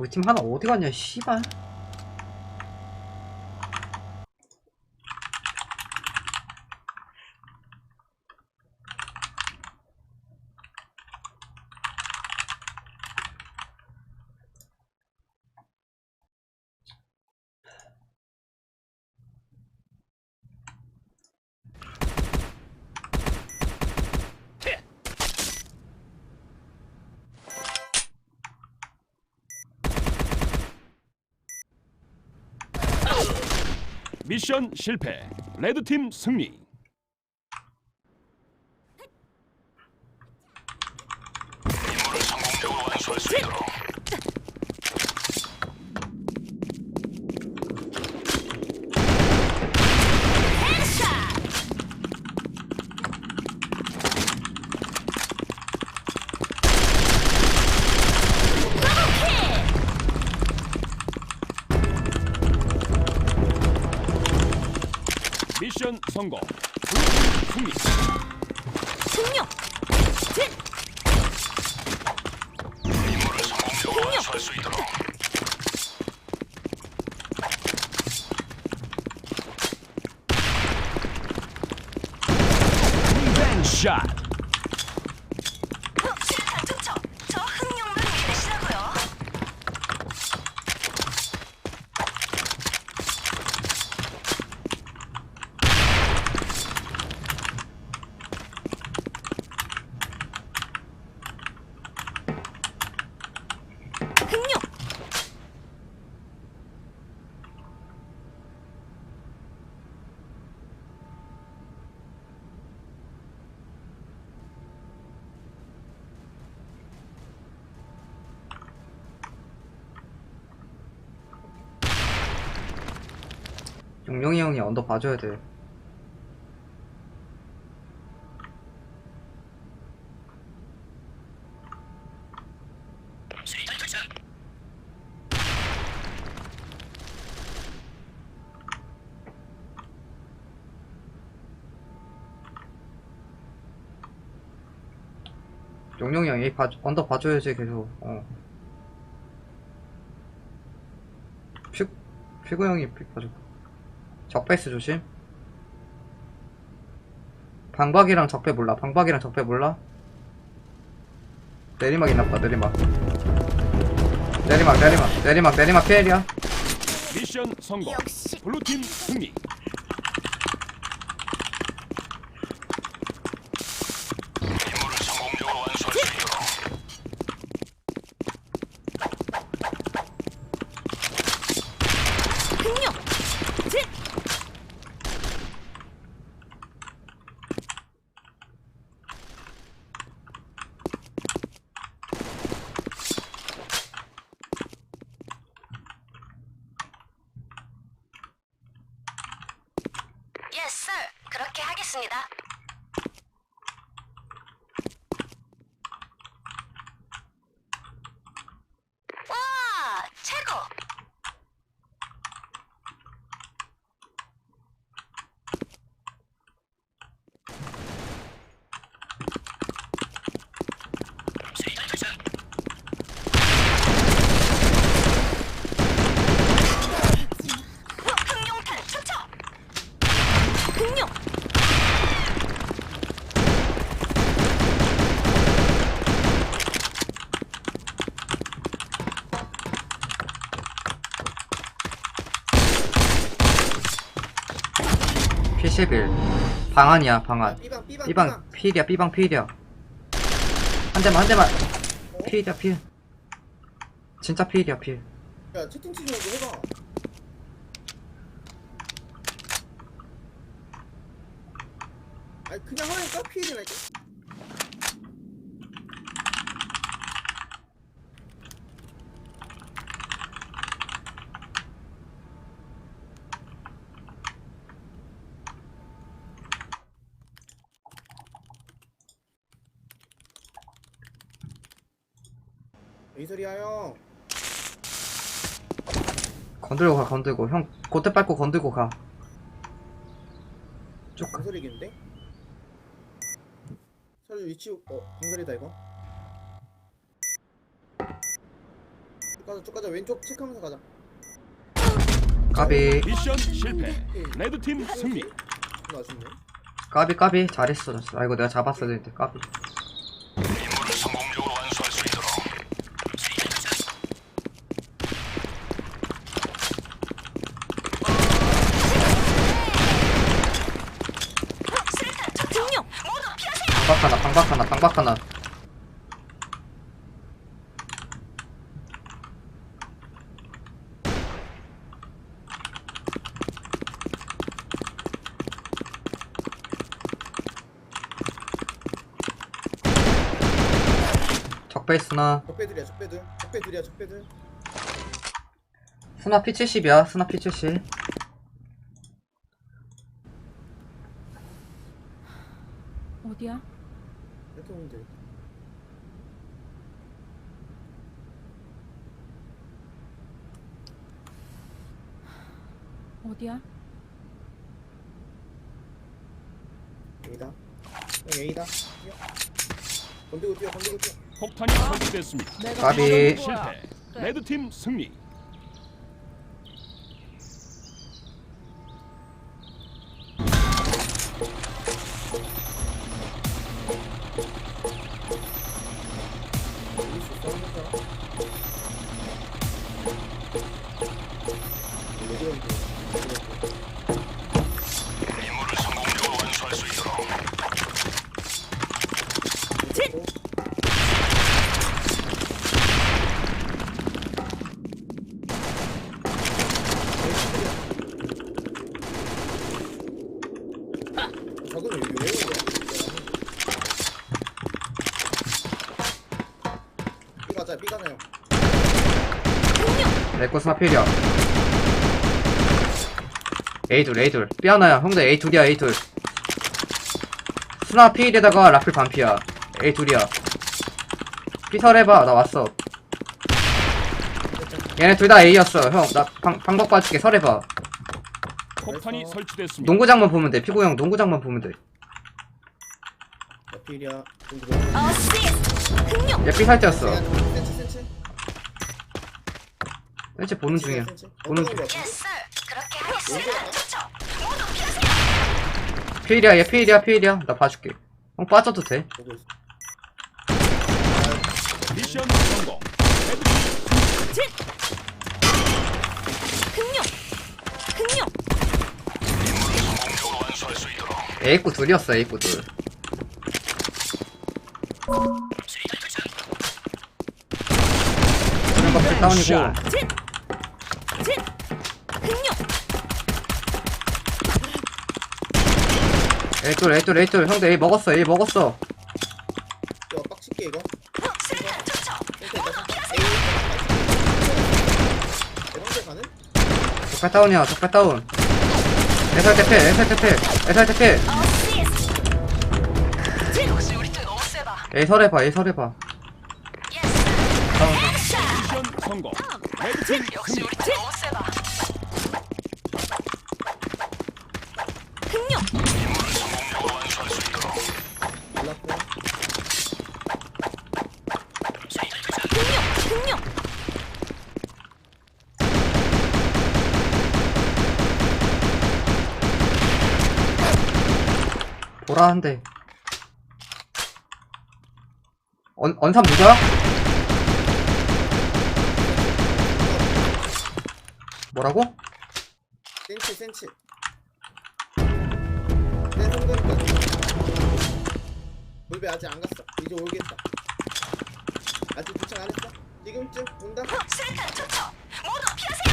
우리 팀 하나 어디 갔냐 씨발 미션 실패. 레드팀 승리. 미션 성공. 승리. 승룡! 진! 승룡! 뱅 샷. 실탄 투척! 저 흥룡만 믿으시라고요 흥룡! 용용이 형이 언더 봐줘야 돼. 용용이 형이 봐, 언더 봐줘야지 계속. 어. 피, 피구 형이 피 봐줘 적배스 조심. 방박이랑 적배 몰라. 방박이랑 적배 몰라? 내리막 있나보다 내리막. 내리막 내리막 내리막 내리막 피엘이야. 미션 성공. 블루팀 승리. 그렇게 하겠습니다. 와, 최고! 흥룡탄 투척! 흥룡! P11 방안이야 방안. 삐방 삐방 B방. 필이야 B방 필이야. 한 대만 한 대만. 필이야 필 진짜 필이야 필 야 채팅 치지 말고 해봐. 아니 그냥 하니까 피해지나니까 이 소리야 형. 건들고 가 건들고. 형 고태 밟고 건들고 가. 쭉 가. 방설이겠는데? 설주 위치 어 방설이다 이거? 가자 쭉 가자. 왼쪽 체크하면서 가자. 까비. 미션 실패. 레드팀 승리. 좀 아쉽네. 까비 까비. 잘했어 아 이거 내가 잡았어야 되는데. 까비 흥룡 모두 피하세요. 방박 하나 방박 하나 방박 하나. 적배 스나. 적배들이야 적배들 적배들이야 적배들 스나 P70이야 스나 P70 어디야? 이렇게 오면 돼 어디야? A다 뛰어 건들고 뛰어 건들고 뛰어 폭탄이 설치됐습니다. 까비 미션 실패. 레드팀 승리. 온지 저건 여기 왜 내거 스나 필이야. A 둘 A 둘. B 하나야. 형들 A 둘이야 A 둘. 스나 필에다가 라플 반피야. A 둘이야. B 설해봐. 나 왔어. 얘네 둘 다 A였어. 형 나 방법 봐줄게. 설 해봐. 폭탄이 알았어. 설치됐습니다. 농구장만 보면 돼. 피구 형 농구장만 보면 돼얘 필이야. 어시스트. 흥룡 B 살때였어. 센치 센치 벤치 보는 중이야. 보는 중. 피하세요. 필이야 얘 필이야 필이야. 나 봐줄게. 형 빠져도 돼. 미션 성공. 흥룡. 흥룡. A구 둘이었어 A구 둘. 거필 다운이고 샷. 진. 진. 흥룡. A돌 A돌 A돌 형들 A 먹었어 A 먹었어 이거 빡칠게 이거 수류탄 좋죠. 모두 피하세요. 대방대 가는? 적배 다운이야 적배 다운 애살 대필 애살 대필 애살 대필 어시스트. 진. 역시 우리 팀 너무 세다. A 설해봐 A 설해봐 예스 sir. 헤드샷. 미션 성공. 레드팀 승리. 우리 팀 너무 세다. 흥룡. 몰랐고 흥룡. 흥룡. 보라 한대 언, 언삼 누구야? 뭐라고? 센치 센치 내 물배 아직 안 갔어 이제 오겠다 아직 도착 안 했어? 지금쯤 온다? 수류탄 좋죠. 모두 피하세요.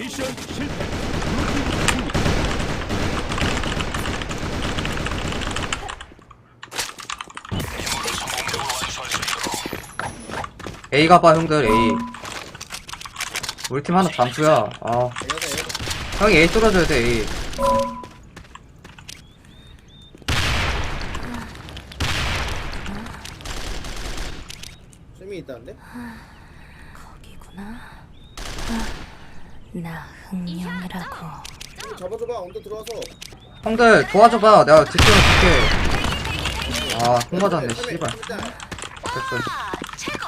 미션 실패. 블루팀 승리. A 가봐 형들 A. 우리 팀 하나 반수야. 아 형이 A 뚫어줘야 돼 A. 쌤이 있다는데? 거기구나. 나 흥룡이라고. 잡아줘봐 언더 들어와서. 형들 도와줘봐. 내가 뒷전을 줄게. 아통 맞았네 씨발. 됐어 와, 최고.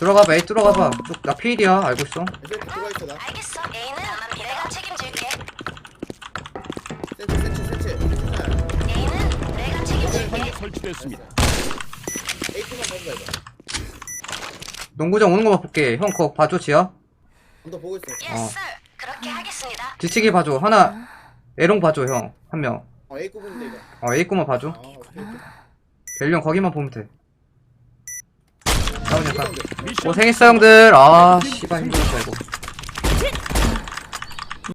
들어가봐 에이 들어가봐 쭉 나 필이야 알고 있어 들어가 있어 나. 알겠어. A는 내가 책임질게. 센치 센치 센치. 하나. A는 내가 책임질게. 폭탄이 설치됐습니다. 에이트만 봐봐 이거. 농구장 오는 거만 볼게 형 그거 봐줘 지야 한더 보고 있어. Yes, sir. 그렇게 하겠습니다. 뒤치기 봐줘 하나 에롱 봐줘 형 한명 어 A 꼽은데 이거. 어 A 꼬만 봐줘 아 오케이 오케이. 벨령 거기만 보면 돼 다운 약간 사운드. 고생했어 형들. 아 씨발 힘들었어 이거